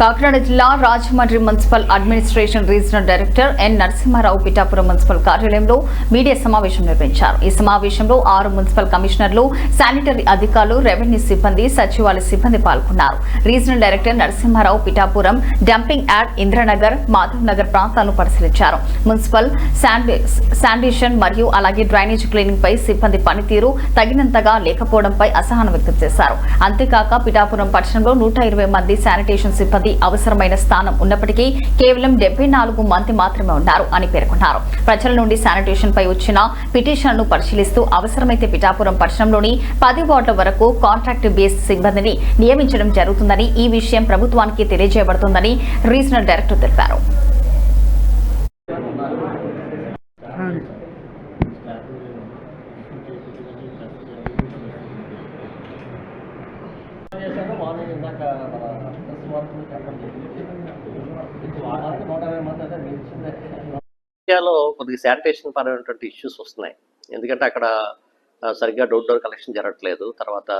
కాకినాడ జిల్లా Rajahmundry municipal administration regional director N Narasimharao Pithapuram municipal కార్యాలయంలో media సమావేశం నిర్వహించారు. ఈ సమావేశంలో ఆరు మున్సిపల్ కమిషనర్లు శానిటరీ అధికారులు రెవెన్యూ సిబ్బంది సచివాలయ సిబ్బంది పాల్గొన్నారు. Regional director Narasimharao Pithapuram dumping yard Indranagar Madhav Nagar ప్రాంతాలను పరిశీలించారు. మున్సిపల్ శాండి- శానిటేషన్ మరియు అలాగే డ్రైనేజ్ క్లీనింగ్ పై సిబ్బంది పనితీరు తగినంతగా లేకపోవడంపై అసహనం వ్యక్తం చేశారు. అంతేకాక పిఠాపురం పట్టణంలో నూట ఇరవై మంది శానిటేషన్ సిబ్బంది అవసరమైన స్థానం ఉన్నప్పటికీ కేవలం డెబ్బై నాలుగు మంది మాత్రమే ఉన్నారు అని పేర్కొన్నారు. ప్రజల నుండి శానిటేషన్ పై వచ్చిన పిటిషన్లను పరిశీలిస్తూ అవసరమైతే పిఠాపురం పట్టణంలోని పది వార్డుల వరకు కాంట్రాక్ట్ బేస్ సిబ్బందిని నియమించడం జరుగుతుందని ఈ విషయం ప్రభుత్వానికి తెలియజేయబడుతుందని రీజనల్ డైరెక్టర్ తెలిపారు చేశాను మార్నింగ్ ఇందాక మన ప్రెస్ వార్తలు చెప్పడం జరిగింది వారానికి నూట ఇరవై మంది అయితే మీరు ఇచ్చిందే ఇండియాలో కొద్దిగా శానిటేషన్ పరమైనటువంటి ఇష్యూస్ వస్తున్నాయి. ఎందుకంటే అక్కడ సరిగ్గా డోర్ డోర్ కలెక్షన్ జరగట్లేదు. తర్వాత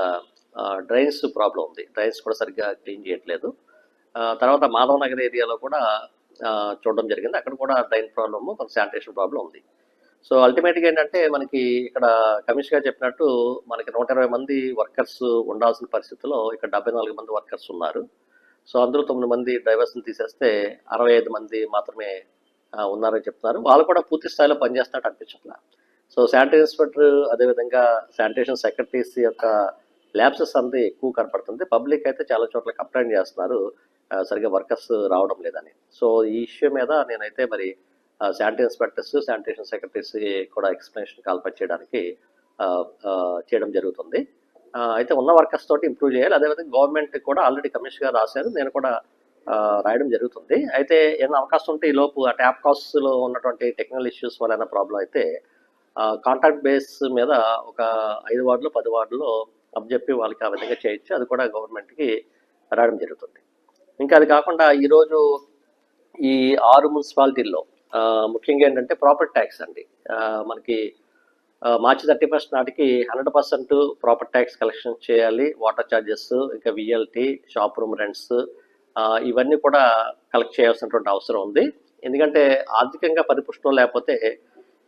డ్రైన్స్ ప్రాబ్లం ఉంది. డ్రైన్స్ కూడా సరిగ్గా క్లీన్ చేయట్లేదు. తర్వాత మాధవ్ నగర్ ఏరియాలో కూడా చూడడం జరిగింది. అక్కడ కూడా డ్రైన్ ప్రాబ్లము కొంత శానిటేషన్ ప్రాబ్లం ఉంది. సో అల్టిమేట్గా ఏంటంటే మనకి ఇక్కడ కమిషన్ గారు చెప్పినట్టు మనకి నూట ఇరవై మంది వర్కర్స్ ఉండాల్సిన పరిస్థితిలో ఇక్కడ డెబ్బై నాలుగు మంది వర్కర్స్ ఉన్నారు. సో అందులో తొమ్మిది మంది డ్రైవర్స్ని తీసేస్తే అరవై ఐదు మంది మాత్రమే ఉన్నారని చెప్తున్నారు. వాళ్ళు కూడా పూర్తి స్థాయిలో పనిచేస్తున్నట్టు అనిపించట్లా. సో శానిటరీ ఇన్స్పెక్టర్ అదేవిధంగా శానిటేషన్ సెక్రటరీస్ యొక్క ల్యాబ్సెస్ అంతా ఎక్కువ కనపడుతుంది. పబ్లిక్ అయితే చాలా చోట్ల కంప్లైంట్ చేస్తున్నారు. సరిగ్గా వర్కర్స్ రావడం లేదని. సో ఈ ఇష్యూ మీద నేనైతే మరి శానిటరీ ఇన్స్పెక్టర్స్ శానిటేషన్ సెక్రటరీస్ కూడా ఎక్స్ప్లెనేషన్ కాల్పట్ చేయడానికి చేయడం జరుగుతుంది. అయితే ఉన్న వర్కర్స్ తోటి ఇంప్రూవ్ చేయాలి. అదేవిధంగా గవర్నమెంట్ కూడా ఆల్రెడీ కమిషన్ గారు రాశారు. నేను కూడా రాయడం జరుగుతుంది. అయితే ఏమైనా అవకాశం ఉంటే ఈ లోపు ఆ ట్యాప్ కాస్ట్లో ఉన్నటువంటి టెక్నికల్ ఇష్యూస్ వల్ల ప్రాబ్లం అయితే కాంట్రాక్ట్ బేస్ మీద ఒక ఐదు వార్డులు పది వార్డులు అప్పచెప్పి వాళ్ళకి ఆ విధంగా చేయొచ్చు. అది కూడా గవర్నమెంట్కి రాయడం జరుగుతుంది. ఇంకా అది కాకుండా ఈరోజు ఈ ఆరు మున్సిపాలిటీల్లో ముఖ్యంగా ఏంటంటే ప్రాపర్టీ ట్యాక్స్ అండి. మనకి మార్చి థర్టీ ఫస్ట్ నాటికి hundred percent property tax collection చేయాలి. వాటర్ ఛార్జెస్ ఇంకా విఎల్టీ షాప్ రూమ్ రెంట్స్ ఇవన్నీ కూడా కలెక్ట్ చేయాల్సినటువంటి అవసరం ఉంది. ఎందుకంటే ఆర్థికంగా పరిపుష్టం లేకపోతే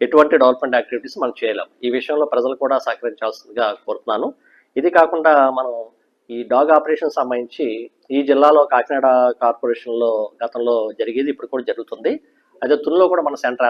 ఎటువంటి డెవలప్మెంట్ యాక్టివిటీస్ మనం చేయలేం. ఈ విషయంలో ప్రజలు కూడా సహకరించాల్సిందిగా కోరుతున్నాను. ఇది కాకుండా మనం ఈ డాగ్ ఆపరేషన్ సంబంధించి ఈ జిల్లాలో కాకినాడ కార్పొరేషన్లో గతంలో జరిగేది ఇప్పుడు కూడా జరుగుతుంది. అదే తునిలో కూడా మన సెంటర్